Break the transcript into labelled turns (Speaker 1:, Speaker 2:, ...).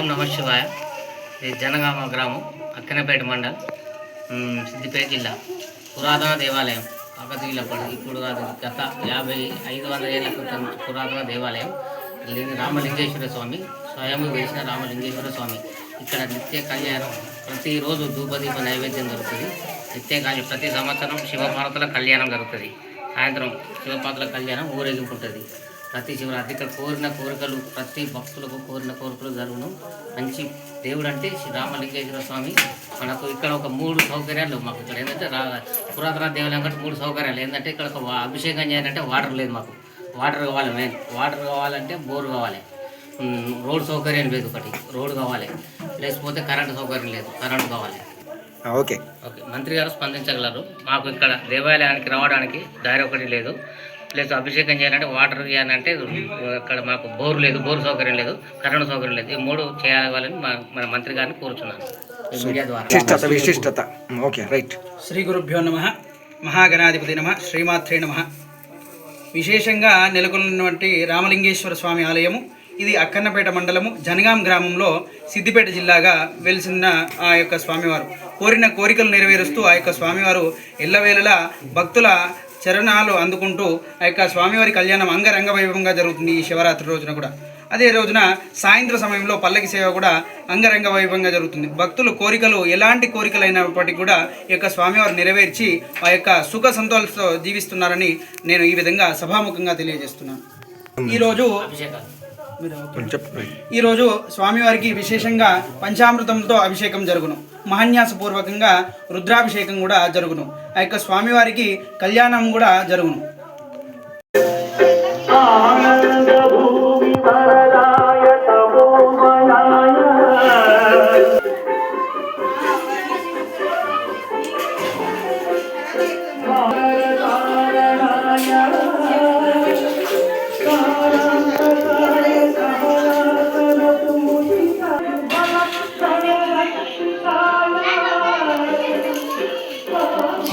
Speaker 1: ఓం నమ శివాయ. ఇది జనగామ గ్రామం అక్కనపేట మండల్ సిద్దిపేట జిల్లా పురాతన దేవాలయం కాకతీయుల పడి ఇప్పుడు కాదు గత యాభై ఐదు వందల ఏళ్ళ క్రితం పురాతన దేవాలయం రామలింగేశ్వర స్వామి స్వయం వేసిన రామలింగేశ్వర స్వామి. ఇక్కడ నిత్య కళ్యాణం ప్రతిరోజు ధూపదీప నైవేద్యం జరుగుతుంది నిత్య కళ్యాణం ప్రతి సంవత్సరం శివపార్వతుల కళ్యాణం జరుగుతుంది. సాయంత్రం శివపార్వతుల కళ్యాణం ఊరేగింపు ఉంటుంది. ప్రతి శివరాత్రి ఇక్కడ కోరిన కోరికలు ప్రతి భక్తులకు కోరిన కోరికలు జరుగును. మంచి దేవుడు అంటే శ్రీ రామలింగేశ్వర స్వామి. మనకు ఇక్కడ ఒక మూడు సౌకర్యాలు మాకు. ఇక్కడ ఏంటంటే రా పురాతన దేవాలయం కంటే మూడు సౌకర్యాలు. ఏంటంటే ఇక్కడ ఒక అభిషేకం చేయాలంటే వాటర్ లేదు మాకు. వాటర్ కావాలి మెయిన్. వాటర్ కావాలంటే బోర్ కావాలి. రోడ్ సౌకర్యం లేదు ఒకటి. రోడ్ కావాలి. లేకపోతే కరెంటు సౌకర్యం లేదు. కరెంటు కావాలి.
Speaker 2: ఓకే.
Speaker 1: ఓకే. మంత్రి గారు స్పందించగలరు. మాకు ఇక్కడ దేవాలయానికి రావడానికి దారి ఒకటి లేదు. ప్లస్ అభిషేకం చేయాలంటే వాటర్ చేయాలంటే అక్కడ మాకు బోర్ లేదు బోర్ సౌకర్యం లేదు కరెంట్ సౌకర్యం లేదు. ఈ మూడు చేయాలని మన మంత్రి గారిని కోరుచున్నాను. ఈ మీడియా ద్వారా.
Speaker 2: విశిష్టత. విశిష్టత ఓకే రైట్.
Speaker 3: శ్రీ గురుభ్యో నమ మహాగణాధిపతి నమ శ్రీమాత్రే నమ. విశేషంగా నెలకొన్నటువంటి రామలింగేశ్వర స్వామి ఆలయము ఇది అక్కన్నపేట మండలము జనగాం గ్రామంలో సిద్దిపేట జిల్లాగా వెలిసిన ఆ యొక్క స్వామివారు. కోరిన కోరికలు నెరవేరుస్తూ ఆ యొక్క స్వామివారు ఎల్లవేళలా భక్తుల చరణాలు అందుకుంటూ ఆ యొక్క స్వామివారి కళ్యాణం అంగరంగ వైభవంగా జరుగుతుంది ఈ శివరాత్రి రోజున కూడా. అదే రోజున సాయంత్ర సమయంలో పల్లకి సేవ కూడా అంగరంగ వైభవంగా జరుగుతుంది. భక్తులు కోరికలు ఎలాంటి కోరికలైనప్పటికీ కూడా ఈ యొక్క స్వామివారు నెరవేర్చి ఆ యొక్క సుఖ సంతోషంతో జీవిస్తున్నారని నేను ఈ విధంగా సభాముఖంగా తెలియజేస్తున్నాను. ఈరోజు ఈరోజు స్వామివారికి విశేషంగా పంచామృతంతో అభిషేకం జరుగును. మహాన్యాసపూర్వకంగా రుద్రాభిషేకం కూడా జరుగును. ఆ యొక్క స్వామివారికి కళ్యాణం కూడా జరుగును.